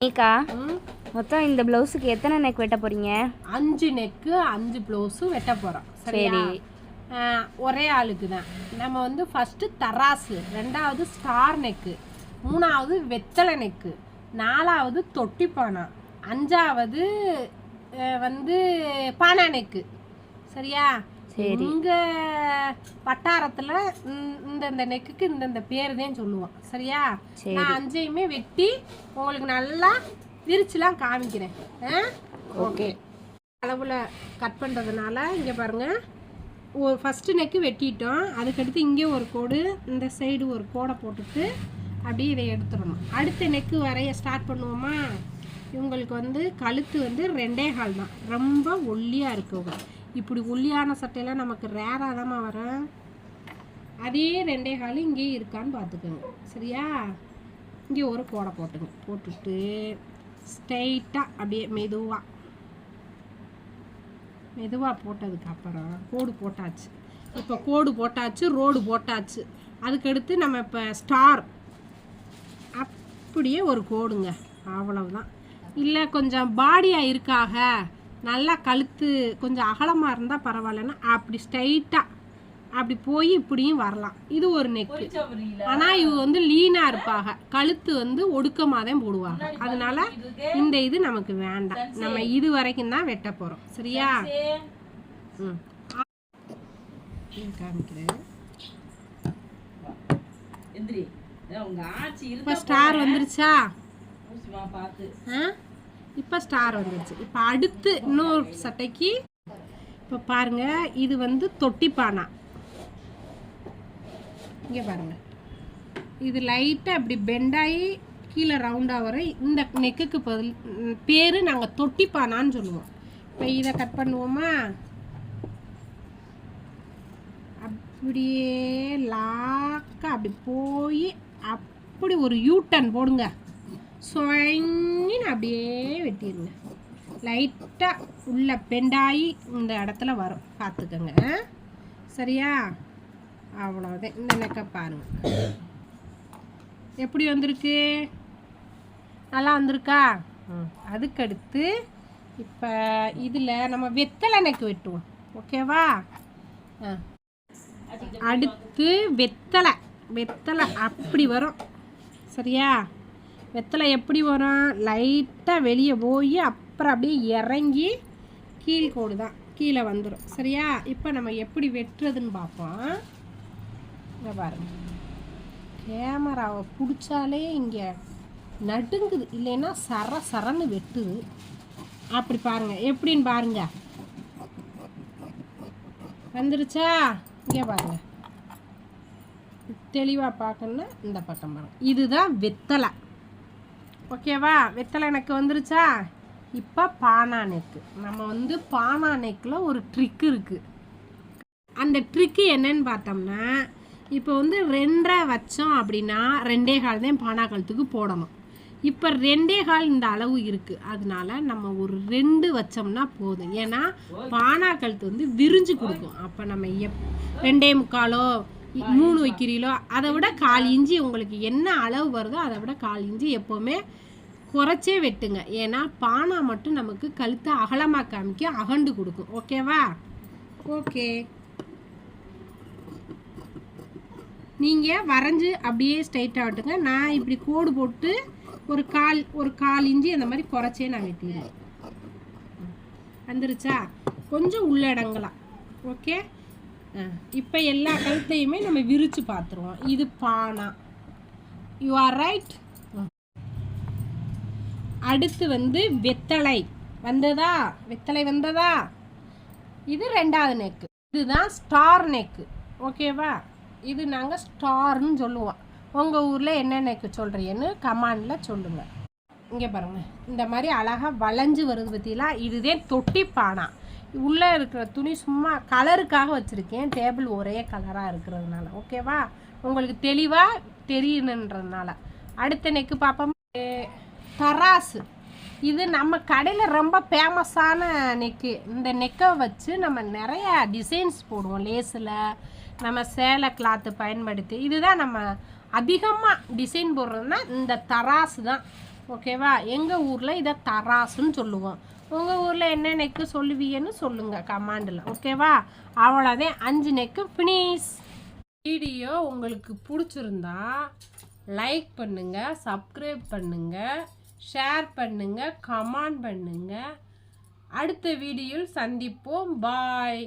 நீக்கா? ம், மொத்தம் இந்த ப்ளவுஸுக்கு எத்தனை நெக் வெட்ட போறீங்க? அஞ்சு நெக்கு அஞ்சு ப்ளவுஸும் வெட்ட போகிறோம் சரியா? சரி. ஒரே ஆளுக்கு தான். நம்ம வந்து ஃபஸ்ட்டு தராசு ரெண்டாவது ஸ்டார் நெக்கு மூணாவது வெத்தலை நெக்கு நாலாவது தொட்டிப்பானா அஞ்சாவது வந்து பானா நெக்கு சரியா? சரி. இங்க வட்டாரத்துல இந்த- இந்தந்த நெக்குக்கு இந்தந்த பேர் தான் சொல்லுவோம். சரியா? சரி. நான் அஞ்சையுமே வெட்டி உங்களுக்கு நல்லா விரிச்சுலாம் காமிக்கிறேன். ஓகே. அளவில் கட் பண்ணுறதுனால இங்கே பாருங்க. ஒரு ஃபஸ்ட்டு நெக்கு வெட்டிட்டோம். அதுக்கடுத்து இங்கே ஒரு கோடு இந்த சைடு ஒரு கோடை போட்டுட்டு அப்படியே இதை எடுத்துடணும். அடுத்த நெக்கு வரைய ஸ்டார்ட் பண்ணுவோமா? இவங்களுக்கு வந்து கழுத்து வந்து ரெண்டே கால் தான். ரொம்ப ஒல்லியாக இருக்குங்க இப்படி உள்ளியான சட்டையெல்லாம் நமக்கு ரேராக தாம்மா வரும். அதே ரெண்டே கால் இங்கேயே இருக்கான்னு பார்த்துக்கோங்க. சரியா? இங்கே ஒரு கோடை போட்டுங்க. போட்டுட்டு ஸ்ட்ரைட்டாக அப்படியே மெதுவாக மெதுவாக போட்டதுக்கப்புறம் கோடு போட்டாச்சு. இப்போ கோடு போட்டாச்சு ரோடு போட்டாச்சு. அதுக்கடுத்து நம்ம இப்போ ஸ்டார் அப்படியே ஒரு கோடுங்க. அவ்வளவுதான். இல்லை கொஞ்சம் பாடியாக இருக்காக? நல்லா கழுத்து கொஞ்சம் அகலமாக இருந்தால் பரவாயில்லன்னா அப்படி ஸ்ட்ரைட்டாக அப்படி போய் இப்படியும் வரலாம். இது ஒரு நெக்கு ஆனால் இவ வந்து லீனாக இருப்பாங்க. கழுத்து வந்து ஒடுக்கமாக தான் போடுவாங்க. அதனால இந்த இது நமக்கு வேண்டாம். நம்ம இது வரைக்கும் தான் வெட்ட போகிறோம் சரியா? ம். காமிக்கிறேன் இப்போ ஸ்டார் வந்துருச்சா? ஆ? இப்போ ஸ்டார் வந்துருச்சு. இப்போ அடுத்து இன்னொரு சட்டைக்கு இப்போ பாருங்க இது வந்து தொட்டிப்பானா. இங்கே பாருங்க. இது லைட்டாக அப்படி பெண்டாகி கீழே ரவுண்டாக வர இந்த நெக்குக்கு பதில் பேர் நாங்கள் தொட்டிப்பானான்னு சொல்லுவோம். இப்போ இதை கட் பண்ணுவோமா? அப்படியே லாக்காக அப்படி போய் அப்படி ஒரு யூ டர்ன் போடுங்க. சொயின்னு அப்படியே வெட்டிடுங்க. லைட்டாக உள்ள பெண்டாகி இந்த இடத்துல வரும். பார்த்துக்கோங்க. ஆ? சரியா? அவ்வளோதான் இந்த நெக்கை பாருங்கள் எப்படி வந்திருக்கு? நல்லா வந்திருக்கா? ம். அதுக்கடுத்து இப்போ இதில் நம்ம வெத்தலை நெக்கு வெட்டுவோம். ஓகேவா ஆ. அடுத்து வெத்தலை. வெத்தலை அப்படி வரும். சரியா? வெத்தலை எப்படி வரும்? லைட்டாக வெளியே போய் அப்புறம் அப்படியே இறங்கி கீழ்கோடு தான். கீழே வந்துடும் சரியா? இப்போ நம்ம எப்படி வெட்டுறதுன்னு பார்ப்போம். இங்கே பாருங்க. கேமராவை பிடிச்சாலே இங்கே நடுங்குது. இல்லைன்னா சர சரன்னு வெட்டுது. அப்படி பாருங்கள் எப்படின்னு பாருங்க. வந்துருச்சா? இங்கே பாருங்கள் தெளிவாக பார்க்கணுன்னா இந்த பக்கம் பாருங்கள் இதுதான் வெத்தலை. ஓகேவா? வெத்தலை எனக்கு வந்துருச்சா? இப்போ பானா நெக்கு நம்ம வந்து பானா நெக்கில் ஒரு ட்ரிக் இருக்குது அந்த ட்ரிக்கு என்னன்னு பார்த்தோம்னா இப்போ வந்து ரெண்டரை வச்சோம் அப்படின்னா ரெண்டே கால் தான் பானா கழுத்துக்கு போடணும். இப்போ ரெண்டே கால் இந்த அளவு இருக்குது அதனால நம்ம ஒரு ரெண்டு வச்சோம்னா போதும். ஏன்னா பானா கழுத்து வந்து விரிஞ்சு கொடுக்கும். அப்போ நம்ம எப் ரெண்டே முக்காலோ மூணு வைக்கிறீங்களோ அதை விட கால் இஞ்சி உங்களுக்கு என்ன அளவு வருதோ அதை விட கால் இஞ்சி எப்போவுமே குறைச்சே வெட்டுங்க. ஏன்னா பானா மட்டும் நமக்கு கழுத்தை அகலமாக காமிக்க அகண்டு கொடுக்கும். ஓகேவா ஓகே நீங்கள் வரைஞ்சி அப்படியே ஸ்ட்ரைட்டாக வெட்டுங்க. நான் இப்படி கோடு போட்டு ஒரு கால் ஒரு கால் இஞ்சி அந்த மாதிரி குறைச்சே நான் வெட்டிடுவேன் வந்துருச்சா? கொஞ்சம் உள்ளடங்கலாம் ஓகே இப்போ எல்லா கழுத்தையுமே நம்ம விரித்து பார்த்துருவோம் இது பானா. யூ ஆர் ரைட் அடுத்து வந்து வெத்தலை. வந்ததா? வெத்தலை வந்ததா? இது ரெண்டாவது நெக்கு இதுதான் ஸ்டார் நெக்கு ஓகேவா இது நாங்கள் ஸ்டார்னு சொல்லுவோம். உங்கள் ஊரில் என்ன நெக்கு சொல்கிறீங்கன்னு கமாண்டில் சொல்லுங்கள் இங்கே பாருங்கள் இந்த மாதிரி அழகாக வளைஞ்சு வருது பற்றிலாம் இதுதான் தொட்டி பானா. உள்ளே இருக்கிற துணி சும்மா கலருக்காக வச்சுருக்கேன். டேபிள் ஒரே கலராக இருக்கிறதுனால. ஓகேவா உங்களுக்கு தெளிவாக தெரியணுன்றதுனால. அடுத்த நெக்கு பார்ப்போம். தராசு. இது நம்ம கடையில் ரொம்ப ஃபேமஸான நெக்கு இந்த நெக்கை வச்சு நம்ம நிறைய டிசைன்ஸ் போடுவோம். லேஸில் நம்ம சேலை கிளாத்து பயன்படுத்தி. இதுதான் நம்ம அதிகமாக டிசைன் போடுறதுன்னா இந்த தராசு தான். ஓகேவா? எங்கள் ஊரில் இதை தராசுன்னு சொல்லுவோம். உங்கள் ஊரில் என்ன நெக்கு சொல்லுவீங்கன்னு சொல்லுங்கள் கமாண்டில் ஓகேவா? அவ்வளோதான் அஞ்சு நெக்கு ஃபினிஷ் வீடியோ உங்களுக்கு பிடிச்சிருந்தா லைக் பண்ணுங்கள் சப்ஸ்கிரைப் பண்ணுங்கள் ஷேர் பண்ணுங்கள் கமெண்ட் பண்ணுங்கள் அடுத்த வீடியோவில் சந்திப்போம். பாய்